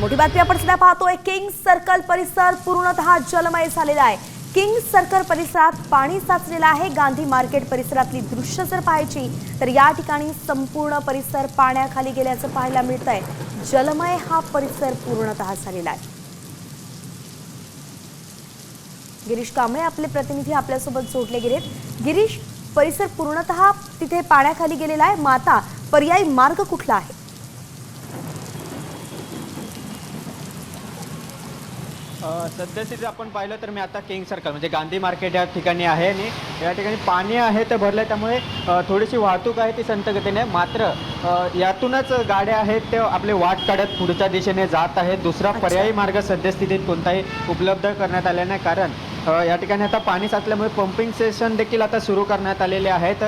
मोठी बातमी आपण सध्या पाहतोय. किंग सर्कल परिसर पूर्णतः जलमय झालेला आहे. किंग सर्कल परिसरात पाणी साचलेलं आहे. गांधी मार्केट परिसरातली दृश्य जर पाहायची तर या ठिकाणी संपूर्ण परिसर पाण्याखाली गेल्याचं पाहायला मिळत आहे जलमय हा परिसर पूर्णतः झालेला आहे. गिरीश कांबळे आपले प्रतिनिधी आपल्यासोबत जोडले गेलेत. गिरीश परिसर पूर्णतः तिथे पाण्याखाली गेलेला आहे. माता पर्यायी मार्ग कुठला आहे? सध्याची जर आपण पाहिलं तर मी आता किंग सर्कल म्हणजे गांधी मार्केट या ठिकाणी आहे आणि या ठिकाणी पाणी आहे ते भरलं आहे त्यामुळे थोडीशी वाहतूक आहे ती संत गतीने आहे. मात्र यातूनच गाड्या आहेत ते आपले वाट काढत पुढच्या दिशेने जात आहेत दुसरा. पर्यायी मार्ग सद्यस्थितीत कोणताही उपलब्ध करण्यात आला नाही कारण या ठिकाणी आता पाणी साचल्यामुळे पंपिंग स्टेशन देखील आता सुरू करण्यात आलेले आहेत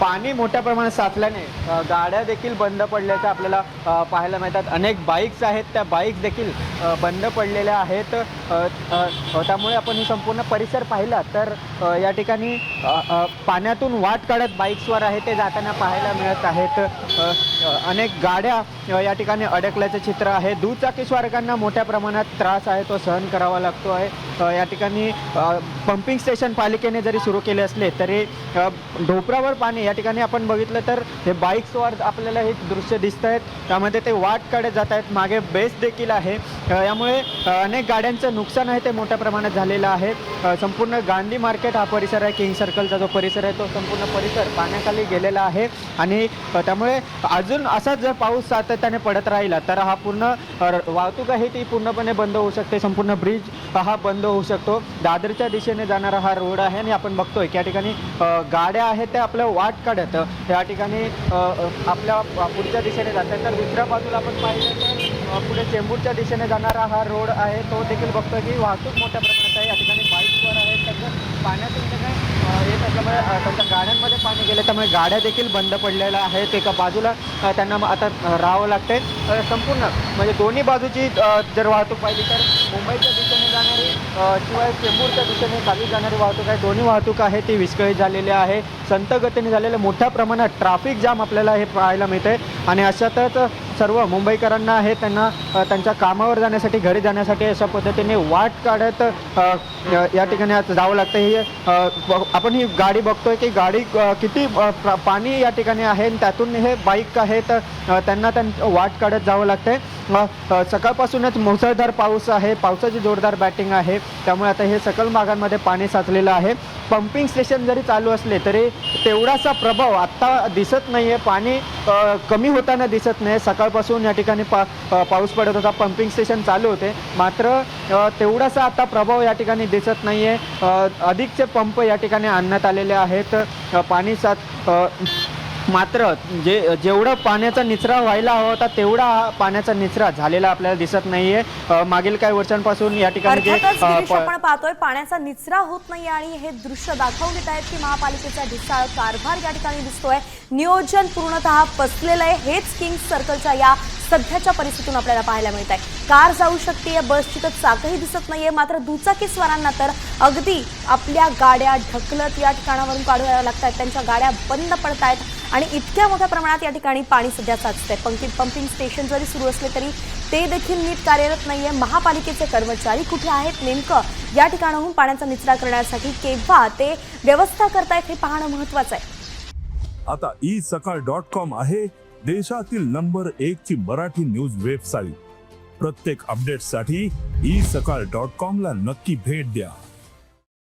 पाणी मोठ्या प्रमाणात साचल्याने गाड्या देखील बंद पडल्याचं आपल्याला पाहायला मिळतात. अनेक बाईक्स आहेत त्या बाईक्स देखील बंद पडलेल्या आहेत. त्यामुळे आपण ही संपूर्ण परिसर पाहिला तर या ठिकाणी पाण्यातून वाट काढत बाईक्सवर आहे ते जाताना पाहायला मिळत आहेत. अनेक गाड्या या ठिकाणी अडकल्याचं चित्र आहे. दुचाकीस्वारकांना मोठ्या प्रमाणात त्रास आहे तो सहन करावा लागतो आहे. या ठिकाणी पंपिंग स्टेशन पालिकेने जरी सुरू केले असले तरी ढोपरावर पाणी या ठिकाणी आपण बघितलं तर हे बाईक्सवर आपल्याला हे दृश्य दिसत आहेत त्यामध्ये ते वाटकडे जात आहेत. मागे बेस देखील आहे. यामुळे अनेक गाड्यांचं नुकसान आहे ते मोठ्या प्रमाणात झालेलं आहे. संपूर्ण गांधी मार्केट हा परिसर आहे. किंग सर्कलचा जो परिसर आहे तो संपूर्ण परिसर पाण्याखाली गेलेला आहे. आणि त्यामुळे अजून असाच जर पाऊस सातत्याने पडत राहिला तर हा पूर्ण वाहतूक आहे ती पूर्णपणे बंद होऊ शकते. संपूर्ण ब्रिज हा बंद होऊ शकतो. दादरच्या दिशेने जाणारा हा रोड आहे आणि आपण बघतोय की या ठिकाणी गाड्या आहेत त्या आपल्या वाट काढत. या ठिकाणी आपल्या पुढच्या दिशेने जात आहेत तर दुसऱ्या बाजूला आपण पाहिलं तर पुढे चेंबूरच्या दिशेने जाणारा हा रोड आहे. तो देखील बघतो की वाहतूक मोठ्या प्रमाणात आहे. या ठिकाणी बाईकवर आहेत त्याचं पाण्यातून म्हणजे काही येत असल्यामुळे त्यांच्या गाड्यांमध्ये पाणी गेलं त्यामुळे गाड्या देखील बंद पडलेल्या आहेत. एका बाजूला त्यांना मग आता राहावं लागते संपूर्ण म्हणजे दोन्ही बाजूची जर वाहतूक पाहिली तर मुंबईच्या दिशेने जाणारी शिवाय चेंबूरच्या दिशेने खाली जाणारी वाहतूक आहे. दोन्ही वाहतूक आहे ती विस्कळीत झालेली आहे. संत गतीने झालेलं मोठ्या प्रमाणात ट्रॅफिक जाम आपल्याला हे पाहायला मिळते आणि अशातच सर्व मुंबईकरांना आहे त्यांना त्यांच्या कामावर जाण्यासाठी घरी जाण्यासाठी अशा पद्धतीने वाट काढत या ठिकाणी आता जावं लागतं. ही आपण ही गाडी बघतोय की गाडी किती पाणी या ठिकाणी आहे आणि त्यातून हे बाईक आहेत त्यांना त्यां वाट काढत जावं लागतंय. सकाळपासूनच मुसळधार पाऊस आहे पावसाची जोरदार बॅटिंग आहे. त्यामुळे आता हे सकल भागांमध्ये पाणी साचलेलं आहे. पंपिंग स्टेशन जरी चालू असले तरी तेवढासा प्रभाव आत्ता दिसत नाही आहे पाणी कमी होताना दिसत नाही. सकाळपासून या ठिकाणी पा पाऊस पडत होता. पंपिंग स्टेशन चालू होते. मात्र तेवढासा आता प्रभाव या ठिकाणी दिसत नाही आहे अधिकचे पंप या ठिकाणी आणण्यात आलेले आहेत. पाणी सात मात्र जे जेवढं पाण्याचा निचरा व्हायला हवा होता तेवढा हा पाण्याचा निचरा झालेला आपल्याला दिसत नाहीये. मागील काही वर्षांपासून या ठिकाणी आपण पाहतोय पाण्याचा निचरा होत नाही आणि हे दृश्य दाखवून देत आहेत की महापालिकेचा ढिसाळ कारभार या ठिकाणी दिसतोय. नियोजन पूर्णतः पसलेलं आहे. हेच किंग सर्कलच्या या सध्याच्या परिस्थितीतून आपल्याला पाहायला मिळत आहे कार जाऊ शकते बसची तर चाकही दिसत नाहीये. मात्र दुचाकी स्वारांना तर अगदी आपल्या गाड्या ढकलत या ठिकाणावरून काढाव्या लागतात त्यांच्या गाड्या बंद पडतायत. आणि इतक्या मोठ्या प्रमाणात या ठिकाणी पाणी सध्या साचतंय. पंपिंग पंपिंग स्टेशन जरी सुरू असले तरी ते देखील नीट कार्यरत नाहीये. महापालिकेचे कर्मचारी कुठे आहेत नेमकं या ठिकाणाहून पाण्याचा निचरा करण्यासाठी केव्हा ते व्यवस्था करतायत हे पाहणं महत्वाचं आहे. आता ई सकाळ डॉट कॉम आहे देशातील नंबर एक ची मराठी न्यूज वेबसाईट प्रत्येक अपडेटसाठी ई सकाळ डॉट कॉम ला नक्की भेट द्या.